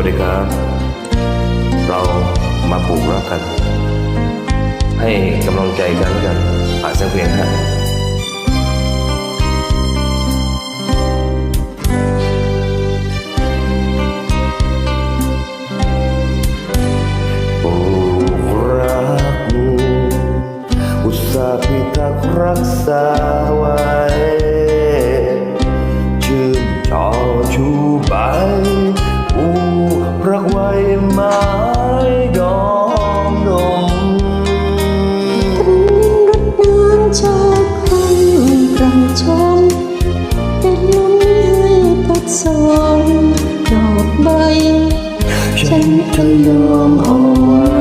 วัสดีครับ เรามาปลูกรักกัน ให้กำลังใจกันกันผ่านเสียงเพลงฮะปลูกรักอุตสาห์พิทักษ์รักษาไว้ ชม เป็นลมให้พัดสองดอกใบ ฉันจะยอมเอา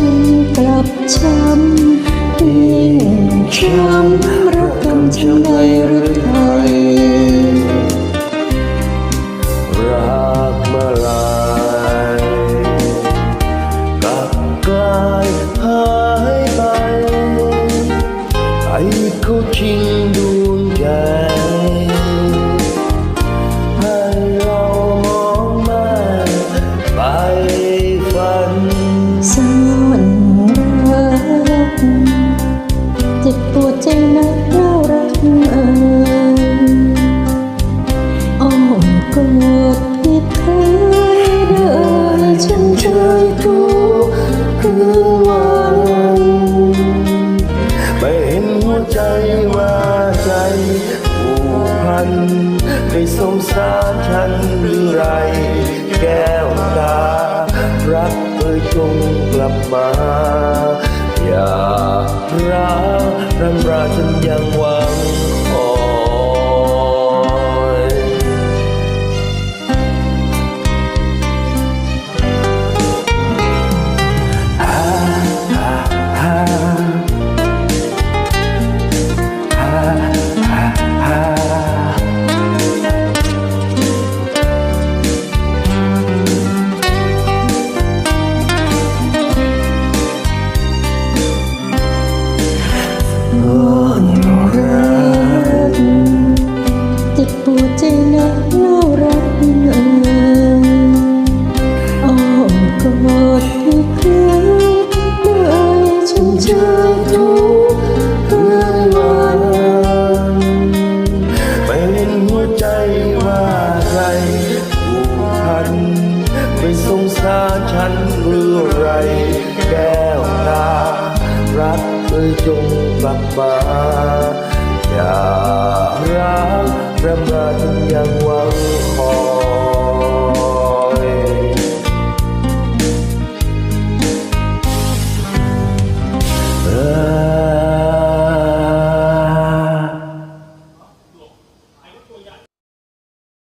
กระชมกลับช้ำยิ่งช้ำรักกำช้ำในหรือ ว่าใจผูกพันไม่สงสารฉันหรือไร แก้วตา รักเอ่ยจงกลับมา อย่ารักรำราฉันยังหวัง จ็บปวดใจนักน่ารักเอ่ยอ้อมกอดที่เคยเดินฉันใจทุกคืนวันเห็นหัวใจว่าใครผูกพัน ไม่สงสารฉันหรือไร แก้วตารัก เอ่ยจงกลับมาอย่ารักรำราฉันยังหวัง